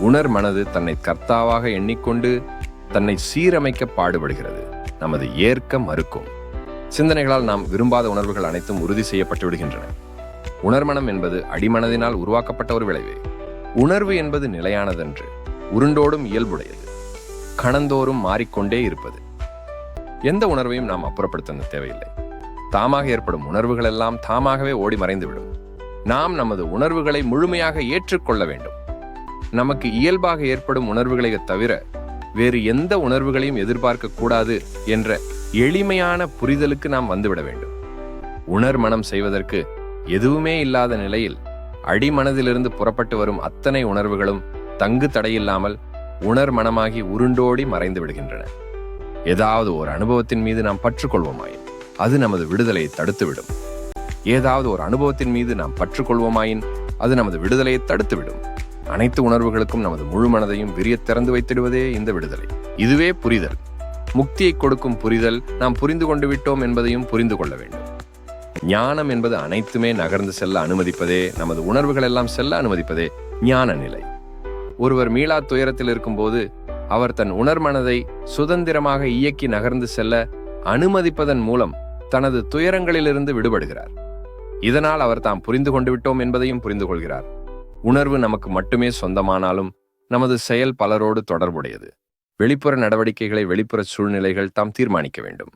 உணர் மனது தன்னை கர்த்தாவாக எண்ணிக்கொண்டு தன்னை சீரமைக்க பாடுபடுகிறது. நமது ஏற்க மறுக்கும் சிந்தனைகளால் நாம் விரும்பாத உணர்வுகள் அனைத்தும் உறுதி செய்யப்பட்டு விடுகின்றன. உணர்மனம் என்பது அடிமனதினால் உருவாக்கப்பட்ட ஒரு விளைவு. உணர்வு என்பது நிலையானதன்று உருண்டோடும் இயல்புடையது கணந்தோறும் மாறிக்கொண்டே இருப்பது. எந்த உணர்வையும் நாம் அப்புறப்படுத்த தேவையில்லை. தாமாக ஏற்படும் உணர்வுகள் எல்லாம் தாமாகவே ஓடி மறைந்துவிடும். நாம் நமது உணர்வுகளை முழுமையாக ஏற்றுக்கொள்ள வேண்டும். நமக்கு இயல்பாக ஏற்படும் உணர்வுகளை தவிர வேறு எந்த உணர்வுகளையும் எதிர்பார்க்க கூடாது என்ற எளிமையான புரிதலுக்கு நாம் வந்துவிட வேண்டும். உணர்மனம் செய்வதற்கு எதுவுமே இல்லாத நிலையில் அடிமனதிலிருந்து புறப்பட்டு வரும் அத்தனை உணர்வுகளும் தங்கு தடையில்லாமல் உணர்மனமாகி உருண்டோடி மறைந்து விடுகின்றன. ஏதாவது ஒரு அனுபவத்தின் மீது நாம் பற்றுக்கொள்வோமாயின் அது நமது விடுதலையை தடுத்துவிடும். ஏதாவது ஒரு அனுபவத்தின் மீது நாம் பற்றுக்கொள்வோமாயின் அது நமது விடுதலையை தடுத்துவிடும். அனைத்து உணர்வுகளுக்கும் நமது முழு மனதையும் விரிய திறந்து வைத்திடுவதே இந்த விடுதலை. இதுவே புரிதல். முக்தியை கொடுக்கும் புரிதல் நாம் புரிந்து கொண்டு விட்டோம் என்பதையும் புரிந்து கொள்ள வேண்டும். ஞானம் என்பது அனைத்துமே நகர்ந்து செல்ல அனுமதிப்பதே நமது உணர்வுகள் எல்லாம் செல்ல அனுமதிப்பதே ஞான நிலை. ஒருவர் மீளா துயரத்தில் இருக்கும்போது அவர் தன் உணர்மனதை சுதந்திரமாக இயக்கி நகர்ந்து செல்ல அனுமதிப்பதன் மூலம் தனது துயரங்களிலிருந்து விடுபடுகிறார். இதனால் அவர் தாம் புரிந்து கொண்டு விட்டோம் என்பதையும் புரிந்து கொள்கிறார். உணர்வு நமக்கு மட்டுமே சொந்தமானாலும் நமது செயல் பலரோடு தொடர்புடையது. வெளிப்புற நடவடிக்கைகளை வெளிப்புற சூழ்நிலைகள் தாம் தீர்மானிக்க வேண்டும்.